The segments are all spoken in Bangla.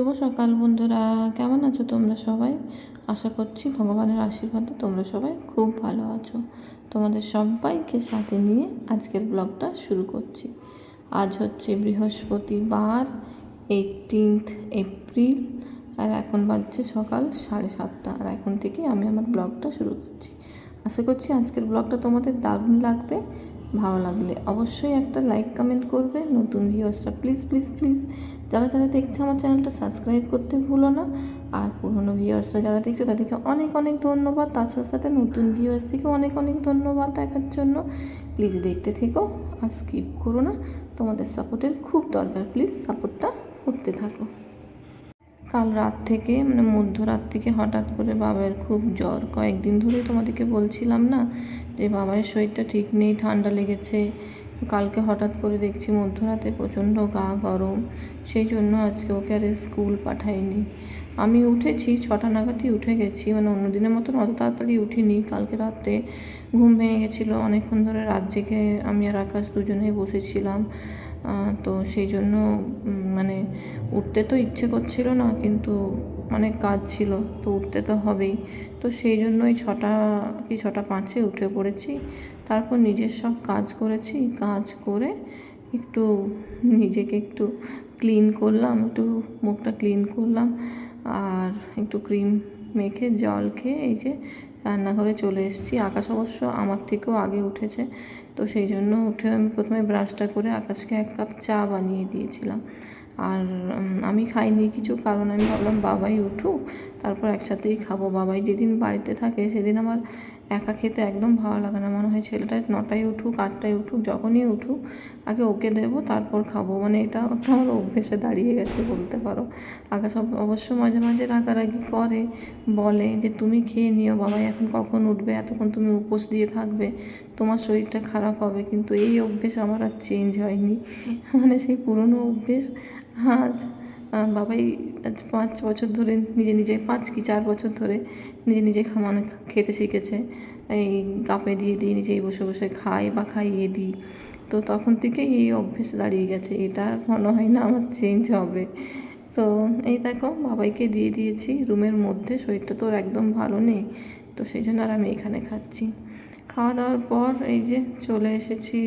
শুভ সকাল বন্ধুরা। কেমন আছো তোমরা সবাই? আশা করছি ভগবানের আশীর্বাদে তোমরা সবাই খুব ভালো আছো। তোমাদের সবাইকে সাথে নিয়ে আজকের ব্লগটা শুরু করছি। আজ হচ্ছে বৃহস্পতিবার এইটিনথ এপ্রিল আর এখন বাজছে সকাল সাড়ে সাতটা। আর এখন থেকে আমি আমার ব্লগটা শুরু করছি। আশা করছি আজকের ব্লগটা তোমাদের দারুণ লাগবে। ভালো লাগলে অবশ্যই একটা লাইক কমেন্ট করবে। নতুন ভিউয়ার্সরা প্লিজ প্লিজ প্লিজ যারা যারা দেখছ আমার চ্যানেলটা সাবস্ক্রাইব করতে ভুলো না, আর পুরনো ভিউয়ার্সরা যারা দেখছ তাদেরকে অনেক অনেক ধন্যবাদ। তার সাথে সাথে নতুন ভিউয়ার্স থেকে অনেক অনেক ধন্যবাদ দেখার জন্য। প্লিজ দেখতে থেকো, আর স্কিপ করো না। তোমাদের সাপোর্টের খুব দরকার। প্লিজ সাপোর্টটা করতে থাকো। কাল রাত থেকে মানে মধ্যরাত থেকে হঠাৎ করে বাবার খুব জ্বর। কয়েকদিন ধরেই তোমাদেরকে বলছিলাম না যে বাবার শরীরটা ঠিক নেই, ঠান্ডা লেগেছে। কালকে হঠাৎ করে দেখছি মধ্যরাতে প্রচণ্ড গা গরম, সেই জন্য আজকে ওকে আর স্কুল পাঠাইনি। আমি উঠেছি, ছটা নাগাদই উঠে গেছি মানে অন্য দিনের মতন অত তাড়াতাড়ি উঠিনি। কালকে রাতে ঘুম ভেঙে গেছিল, অনেকক্ষণ ধরে রাত জেগে আমি আর আকাশ দুজনেই বসেছিলাম। তো সেই জন্য মানে উঠতে তো ইচ্ছে করছিল না, কিন্তু অনেক কাজ ছিল, তো উঠতে তো হবেই। তো সেই জন্যই ছটা, কি ছটা পাঁচে উঠে পড়েছি। তারপর নিজের সব কাজ করেছি, কাজ করে একটু নিজেকে একটু ক্লিন করলাম, একটু মুখটা ক্লিন করলাম, আর একটু ক্রিম মেখে, জল খেয়ে, এই যে রান্নাঘরে চলে এসেছি। আকাশ অবশ্য আমার থেকেও আগে উঠেছে। তো সেই জন্য উঠে আমি প্রথমে ব্রাশটা করে আকাশকে এক কাপ চা বানিয়ে দিয়েছিলাম। আর আমি খাইনি কিছু কারণ আমি ভাবলাম বাবাই উঠুক, তারপর একসাথেই খাব। বাবাই যেদিন বাড়িতে থাকে সেদিন আমার একা খেতে একদম ভালো লাগে না। মনে হয় ছেলেটা নটায় উঠুক, আটটায় উঠুক, যখনই উঠুক আগে ওকে দেবো, তারপর খাব। মানে এটা আমার অভ্যেসে দাঁড়িয়ে গেছে বলতে পারো। আগে সব অবশ্য মাঝে মাঝে রাগারাগি করে, বলে যে তুমি খেয়ে নিও, বাবাই এখন কখন উঠবে, এতক্ষণ তুমি উপোস দিয়ে থাকবে, তোমার শরীরটা খারাপ হবে। কিন্তু এই অভ্যেস আমার আর চেঞ্জ হয়নি। মানে সেই পুরনো অভ্যেস আজ বাবাই আজ পাঁচ বছর ধরে নিজে নিজে, পাঁচ কি চার বছর ধরে নিজে নিজে খাওয়ানো খেতে শিখেছে। এই কাপে দিয়ে দিয়ে নিজেই বসে বসে খায় বা খাইয়ে দিই। তো তখন থেকেই এই অভ্যেস দাঁড়িয়ে গেছে। এটা মনে হয় না আমার চেঞ্জ হবে। তো এই দেখো, বাবাইকে দিয়ে দিয়েছি, রুমের মধ্যে শরীরটা তো একদম ভালো নেই। তো সেই জন্য আর আমি এখানে খাচ্ছি। খাওয়া দাওয়ার পর এই যে চলে এসেছি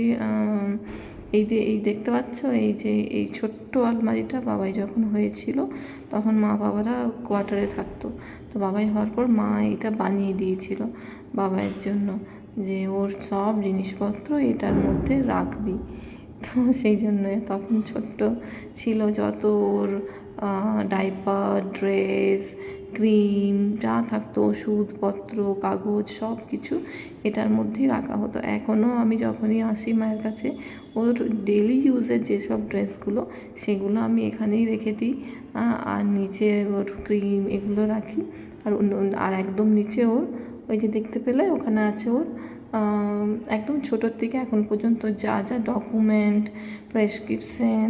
এই যে, এই দেখতে পাচ্ছ? এই যে, এই ছোট্ট আলমারিটা বাবাই যখন হয়েছিল, তখন মা বাবারা কোয়ার্টারে থাকতো। তো বাবাই হওয়ার পর মা এটা বানিয়ে দিয়েছিল বাবাইয়ের জন্য যে, ওর সব জিনিসপত্র এটার মধ্যে রাখবি। তো সেই জন্য তখন ছোট্ট ছিল যত ওর ডাইপার ড্রেস ক্রিম যা থাকতো, ওষুধপত্র, কাগজ সব কিছু এটার মধ্যেই রাখা হতো। এখনও আমি যখনই আসি মায়ের কাছে, ওর ডেলি ইউজের যেসব ড্রেসগুলো সেগুলো আমি এখানেই রেখে দিই। আর নিচে ওর ক্রিম এগুলো রাখি। আর আর একদম নিচে ওর, ওই যে দেখতে পেলে, ওখানে আছে ওর একদম ছোটোর থেকে এখন পর্যন্ত যা যা ডকুমেন্ট প্রেসক্রিপশন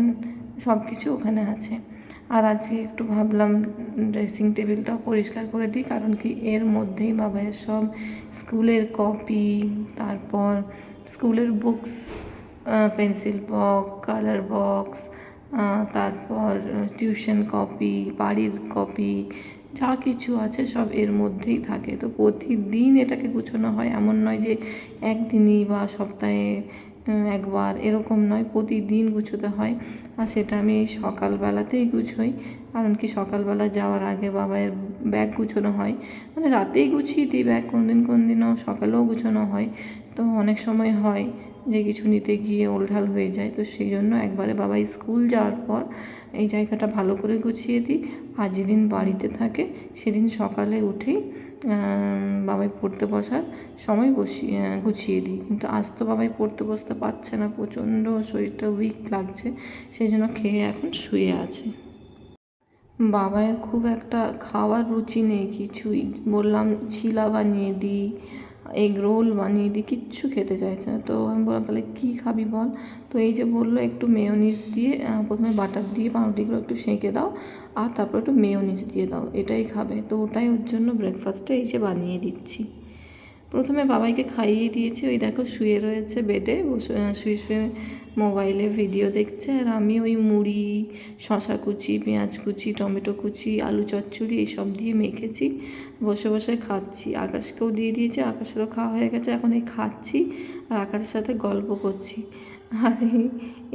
সব কিছু ওখানে আছে। আর আজকে একটু ভাবলাম ড্রেসিং টেবিলটাও পরিষ্কার করে দিই, কারণ কি এর মধ্যেই বাবাইয়ের সব স্কুলের কপি তারপর স্কুলের books pencil box colour box তারপর টিউশন কপি বাড়ির কপি যা কিছু আছে সব এর মধ্যেই থাকে। তো প্রতিদিন এটাকে গুছোনো হয়, এমন নয় যে একদিনই বা সপ্তাহে একবার। এরকম নয়, প্রতিদিন গুছোতে হয়। আর সেটা আমি সকালবেলাতেই গুছোই। কারণ কি, সকালবেলা যাওয়ার আগে বাবায়ের ব্যাগ গুছোনো হয়। মানে রাতেই গুছিয়ে দিই ব্যাগ কোন দিন কোন দিনও সকালেও গুছোনো হয়। তো অনেক সময় হয় যে কিছু নিতে গিয়ে ওলঢাল হয়ে যায়। তো সেই জন্য একবারে বাবা স্কুল যাওয়ার পর এই জায়গাটা ভালো করে গুছিয়ে দিই। আর যেদিন বাড়িতে থাকে, সেদিন সকালে উঠেই বাবাই পড়তে বসার সময় বসিয়ে গুছিয়ে দিই। কিন্তু আজ তো বাবাই পড়তে বসতে পারছে না, প্রচণ্ড শরীরটা উইক লাগছে, সেই জন্য খেয়ে এখন শুয়ে আছে। বাবাইয়ের খুব একটা খাওয়ার রুচি নেই, কিছুই। বললাম, ছিলা বানিয়ে দিই এগ রোল বানিয়ে দিই কিচ্ছু খেতে চাইছে না। তো আমি বললাম, তাহলে কী খাবি বল? তো এই যে বলল, একটু মেয়োনিজ দিয়ে প্রথমে বাটার দিয়ে পাউরুটিগুলো একটু সেঁকে দাও, আর তারপর একটু মেয়োনিজ দিয়ে দাও, এটাই খাবে। তো ওটাই ওর জন্য ব্রেকফাস্টে এই যে বানিয়ে দিচ্ছি। প্রথমে বাবাইকে খাইয়ে দিয়েছি, ওই দেখো শুয়ে রয়েছে বেডে বসে শুয়ে শুয়ে মোবাইলে ভিডিও দেখছে, আর আমি ওই মুড়ি শশা কুচি, পেঁয়াজ কুচি, টমেটো কুচি, আলু চচ্চড়ি এইসব দিয়ে মেখেছি, বসে বসে খাচ্ছি। আকাশকেও দিয়ে দিয়েছি, আকাশেরও খাওয়া হয়ে গেছে, এখন এই খাচ্ছি আর আকাশের সাথে গল্প করছি। আর এই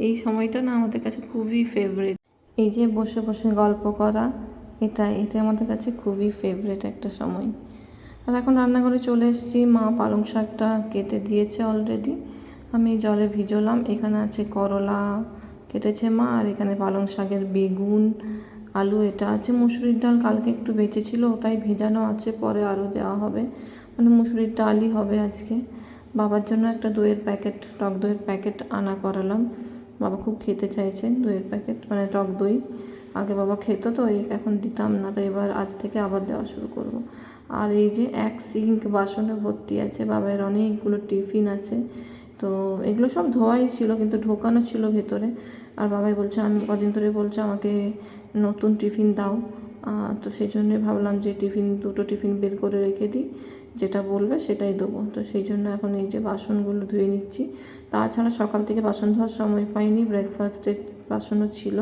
এই সময়টা না আমাদের কাছে খুবই ফেভারিট এই যে বসে বসে গল্প করা, এটা এটা আমাদের কাছে খুবই ফেভারিট একটা সময়। আর এখন রান্নাঘরে চলে এসেছি। মা পালং শাকটা কেটে দিয়েছে অলরেডি আমি জলে ভিজোলাম। এখানে আছে করলা কেটেছে মা, আর এখানে পালং শাকের বেগুন, আলু, এটা আছে। মুসুরির ডাল কালকে একটু বেঁচেছিল, ওটাই ভেজানো আছে, পরে আরও দেওয়া হবে। মানে মুসুরির ডালই হবে আজকে। বাবার জন্য একটা দইয়ের প্যাকেট, টক দইয়ের প্যাকেট আনা করালাম। বাবা খুব খেতে চাইছে দইয়ের প্যাকেট মানে টক দই। আগে বাবা খেত তো, এই এখন দিতাম না, তো এবার আজ থেকে আবার দেওয়া শুরু করব। আর এই যে এক সিঙ্ক বাসনে ভর্তি আছে বাবার অনেকগুলো টিফিন আছে, তো এগুলো সব ধোয়াই ছিল, কিন্তু ঢোকানো ছিল ভেতরে। আর বাবাই বলছে, আমি কদিন ধরে বলছে আমাকে নতুন টিফিন দাও। তো সেই জন্যে ভাবলাম যে টিফিন, দুটো টিফিন বের করে রেখে দিই। যেটা বলবে সেটাই দেবো। তো সেই জন্য এখন এই যে বাসনগুলো ধুয়ে নিচ্ছি। তাছাড়া সকাল থেকে বাসন ধোয়ার সময় পাইনি ব্রেকফাস্টের বাসনও ছিল,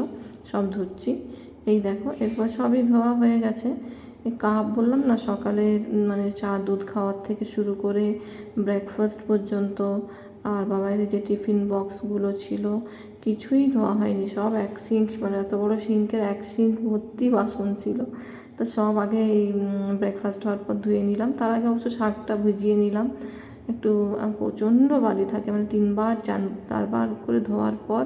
সব ধুচ্ছি। এই দেখো, এরপর সবই ধোয়া হয়ে গেছে। কাপ বললাম না সকালে মানে চা, দুধ খাওয়ার থেকে শুরু করে ব্রেকফাস্ট পর্যন্ত, আর বাবাইয়ের যে টিফিন বক্সগুলো ছিল, কিছুই ধোয়া হয়নি। সব এক সিঙ্ক মানে এত বড় সিঙ্কের এক সিঙ্ক ভর্তি বাসন ছিল। তো সব আগে এই ব্রেকফাস্ট হওয়ার পর ধুয়ে নিলাম। তার আগে অবশ্য শাকটা ভিজিয়ে নিলাম। একটু প্রচণ্ড বালি থাকে মানে তিনবার চান চারবার করে ধোয়ার পর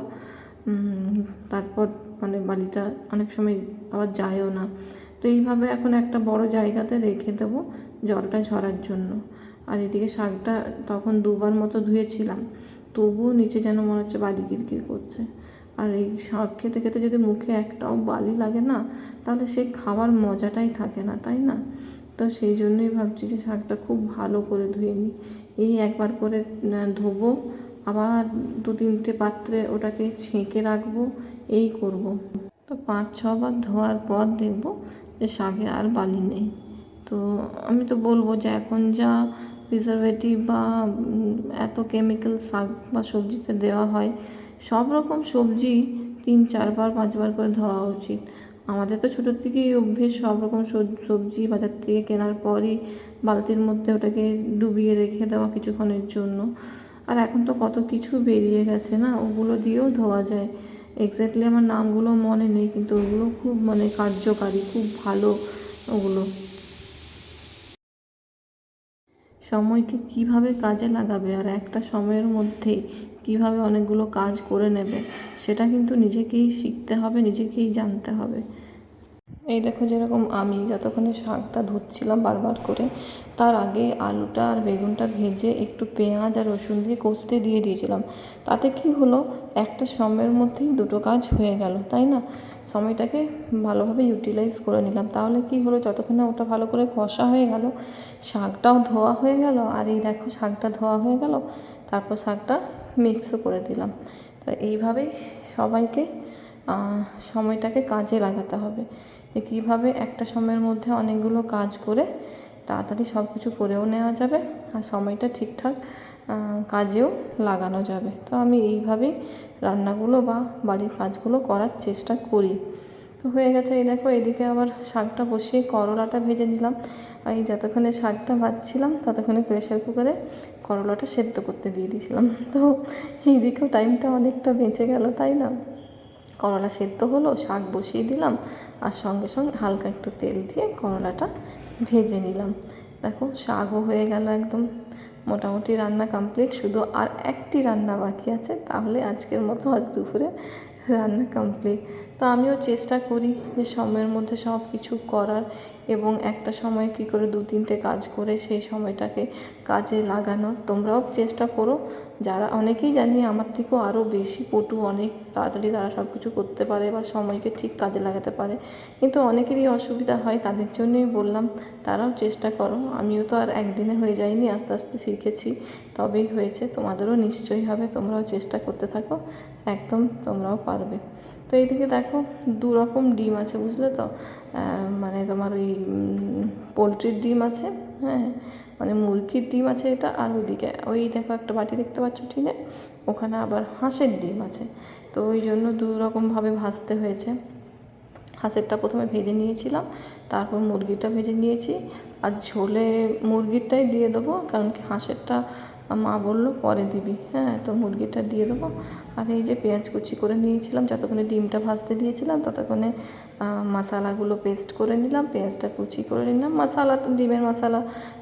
তারপর মানে বালিটা অনেক সময় আবার যায়ও না। তো এইভাবে এখন একটা বড় জায়গাতে রেখে দেবো জলটা ঝরার জন্য। আর এদিকে শাকটা তখন দুবার মতো ধুয়েছিলাম, তবুও নিচে যেন মনে হচ্ছে বালি কিরকির করছে। আর এই শাক খেতে খেতে যদি মুখে একটাও বালি লাগে না, তাহলে সেই খাওয়ার মজাটাই থাকে না, তাই না? তো সেই জন্যই ভাবছি যে শাকটা খুব ভালো করে ধুয়ে নিই। এই একবার করে ধোবো, আবার দু তিনটে পাত্রে ওটাকে ছেঁকে রাখব, এই করব। তো পাঁচ ছবার ধোয়ার পর দেখব যে শাকে আর বালি নেই। তো আমি তো বলব যে এখন যা প্রিজারভেটিভ বা এত কেমিক্যাল শাক বা সবজিতে দেওয়া হয় সব রকম সবজি তিন, চারবার, পাঁচবার করে ধোয়া উচিত। আমাদের তো ছোটোর থেকেই অভ্যেস, সব রকম সবজি বাজার থেকে কেনার পরই বালতির মধ্যে ওটাকে ডুবিয়ে রেখে দেওয়া কিছুক্ষণের জন্য। আর এখন তো কত কিছু বেরিয়ে গেছে না, ওগুলো দিয়েও ধোয়া যায়। এক্স্যাক্টলি আমার নামগুলো মনে নেই, কিন্তু ওগুলো খুব মানে কার্যকারী, খুব ভালো ওগুলো। সময়কে কীভাবে কাজে লাগাবে? আর একটা সময়ের মধ্যেই কীভাবে অনেকগুলো কাজ করে নেবে, সেটা কিন্তু নিজেকেই শিখতে হবে, নিজেকেই জানতে হবে। এই দেখো যেরকম আমি যতক্ষণে শাকটা ধুচ্ছিলাম বারবার করে, তার আগে আলুটা আর বেগুনটা ভেজে একটু পেঁয়াজ আর রসুন দিয়ে কষতে দিয়ে দিয়েছিলাম। তাতে কি হলো, একটা সময়ের মধ্যেই দুটো কাজ হয়ে গেল, তাই না? সময়টাকে ভালোভাবে ইউটিলাইজ করে নিলাম। তাহলে কি হলো, যতক্ষণে ওটা ভালো করে কষা হয়ে গেল, শাকটাও ধোয়া হয়ে গেল, আর এই দেখো শাকটা ধোয়া হয়ে গেল, তারপর শাকটা মিক্সও করে দিলাম। তো এইভাবেই সবাইকে সময়টাকে কাজে লাগাতে হবে। যে কীভাবে একটা সময়ের মধ্যে অনেকগুলো কাজ করে তাড়াতাড়ি সব কিছু করেও নেওয়া যাবে আর সময়টা ঠিকঠাক কাজেও লাগানো যাবে। তো আমি এইভাবেই রান্নাগুলো বা বাড়ির কাজগুলো করার চেষ্টা করি। তো হয়ে গেছে। এই দেখো, এদিকে আবার শাকটা বসিয়ে করলাটা ভেজে নিলাম। এই যতক্ষণে শাকটা ভাজছিলাম, ততক্ষণে প্রেশার কুকারে করলাটা সেদ্ধ করতে দিয়ে দিয়েছিলাম। তো এইদিকেও টাইমটা অনেকটা বেঁচে গেল, তাই না? করলা সেদ্ধ হলো, শাক বসিয়ে দিলাম, আর সঙ্গে সঙ্গে হালকা একটু তেল দিয়ে করলাটা ভেজে নিলাম। দেখো, শাকও হয়ে গেল একদম। মোটামুটি রান্না কমপ্লিট শুধু আর একটি রান্না বাকি আছে, তাহলে আজকের মতো আজ দুপুরে রান্না কমপ্লিট তো আমিও চেষ্টা করি যে সময়ের মধ্যে সব কিছু করার এবং একটা সময় কী করে দু তিনটে কাজ করে সেই সময়টাকে কাজে লাগানোর। তোমরাও চেষ্টা করো। যারা অনেকেই জানি আমার থেকেও আরও বেশি পটু অনেক তাড়াতাড়ি তারা সব কিছু করতে পারে বা সময়কে ঠিক কাজে লাগাতে পারে। কিন্তু অনেকেরই অসুবিধা হয়, তাদের জন্যই বললাম, তারাও চেষ্টা করো। আমিও তো আর একদিনে হয়ে যাইনি, আস্তে আস্তে শিখেছি, তবেই হয়েছে। তোমাদেরও নিশ্চয়ই হবে, তোমরাও চেষ্টা করতে থাকো। একদম তোমরাও পারবে। তো এইদিকে দেখো দু রকম ডিম আছে, বুঝলে তো? মানে তোমার ওই পোলট্রির ডিম আছে হ্যাঁ? মানে মুরগির ডিম আছে এটা, আর ওইদিকে, ওই দেখো একটা বাটি দেখতে পাচ্ছ টিনে, ওখানে আবার হাঁসের ডিম আছে। তো ওই জন্য দু রকমভাবে ভাজতে হয়েছে। হাঁসেরটা প্রথমে ভেজে নিয়েছিলাম, তারপর মুরগিটা ভেজে নিয়েছি আর ঝোলে মুরগিরটাই দিয়ে দেবো, কারণ কি হাঁসেরটা মা বলল পরে দিবি। হ্যাঁ তো মুরগিটা দিয়ে দেবো। আর এই যে পেঁয়াজ কুচি করে নিয়েছিলাম, যতক্ষণে ডিমটা ভাজতে দিয়েছিলাম, ততক্ষণে মশালাগুলো পেস্ট করে নিলাম, পেঁয়াজটা কুচি করে নিলাম। মশালা তো, ডিমের মশালা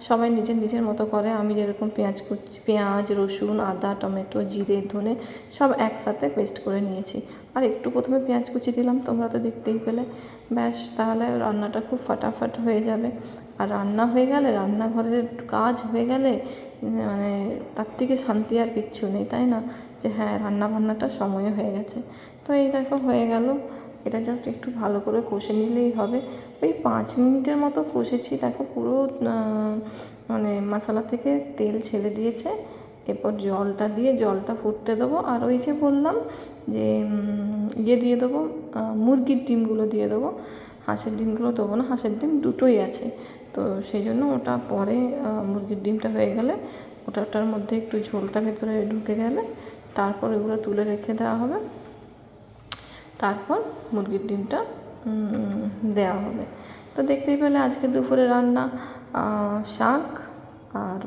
সবাই নিজের নিজের মতো করে। আমি যেরকম পেঁয়াজ কুচি, পেঁয়াজ, রসুন, আদা, টমেটো, জিরে, ধনে সব একসাথে পেস্ট করে নিয়েছি। আর একটু প্রথমে পেঁয়াজ কুচি দিলাম, তোমরা তো দেখতেই পেলে। ব্যাস, তাহলে রান্নাটা খুব ফাটাফাট হয়ে যাবে। আর রান্না হয়ে গেলে, রান্নাঘরের কাজ হয়ে গেলে মানে তার থেকে শান্তি আর কিচ্ছু নেই, তাই না? যে হ্যাঁ রান্না বান্নাটা সময় হয়ে গেছে। তো এই দেখো, হয়ে গেল। এটা জাস্ট একটু ভালো করে কষে নিলেই হবে। ওই পাঁচ মিনিটের মতো কষেছি। দেখো পুরো মানে মশলা থেকে তেল ছেড়ে দিয়েছে। এরপর জলটা দিয়ে জলটা ফুটতে দেবো। আর ওই যে বললাম যে ইয়ে দিয়ে দেবো মুরগির ডিমগুলো দিয়ে দেবো। হাঁসের ডিমগুলো দেবো না, হাঁসের ডিম দুটোই আছে। তো সেই জন্য ওটা পরে মুরগির ডিমটা হয়ে গেলে ওটা ওটার মধ্যে একটু ঝোলটা ভেতরে ঢুকে গেলে তারপর এগুলো তুলে রেখে দেওয়া হবে। তারপর মুরগির ডিমটা দেওয়া হবে। তো দেখতেই পেলে আজকে দুপুরে রান্না শাক আর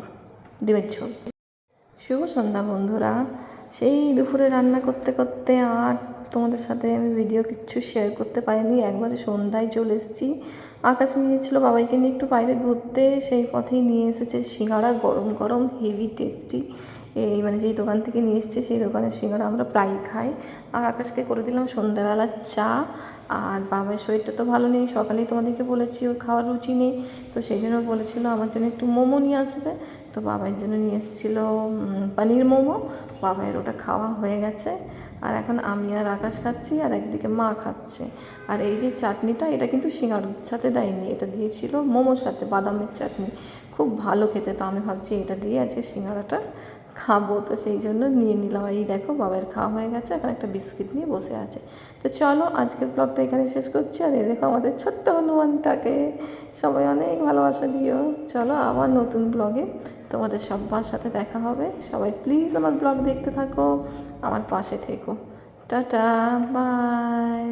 ডিমের ঝোল। শুভ সন্ধ্যা, বন্ধুরা। সেই দুপুরে রান্না করতে করতে আর তোমাদের সাথে আমি ভিডিও কিচ্ছু শেয়ার করতে পারিনি। একবারে সন্ধ্যায় চলে এসেছি। আকাশে নিয়েছিল বাবাইকে নিয়ে একটু বাইরে ঘুরতে সেই পথেই নিয়ে এসেছে সিঙ্গাড়া গরম গরম হেভি টেস্টি এই মানে যেই দোকান থেকে নিয়ে এসছে সেই দোকানের সিঙ্গাড়া আমরা প্রায় খাই। আর আকাশকে করে দিলাম সন্ধ্যাবেলা চা। আর বাবার শরীরটা তো ভালো নেই, সকালেই তোমাদেরকে বলেছি ওর খাওয়ার রুচি নেই। তো সেই জন্য বলেছিল আমার জন্য একটু মোমো নিয়ে আসবে। তো বাবার জন্য নিয়ে এসেছিল পনির মোমো। বাবার ওটা খাওয়া হয়ে গেছে। আর এখন আমি আর আকাশ খাচ্ছি আর একদিকে মা খাচ্ছে। আর এই যে চাটনিটা, এটা কিন্তু সিঙ্গাড়ার সাথে দেয়নি, এটা দিয়েছিল মোমোর সাথে, বাদামের চাটনি। খুব ভালো খেতে, তো আমি ভাবছি এটা দিয়ে আজকে সিঙ্গাড়াটা খাব, তো সেই জন্য নিয়ে নিলাম। আর এই দেখো বাবার খাওয়া হয়ে গেছে, এখন একটা বিস্কিট নিয়ে বসে আছে। তো চলো, আজকের ব্লগটা এখানে শেষ করছি। আর এই দেখো, আমাদের ছোট্ট হনুমানটাকে সবাই অনেক ভালোবাসা দিও। চলো, আবার নতুন ব্লগে তোমাদের সবার সাথে দেখা হবে। সবাই প্লিজ আমার ব্লগ দেখতে থাকো, আমার পাশে থেকো। Tata bye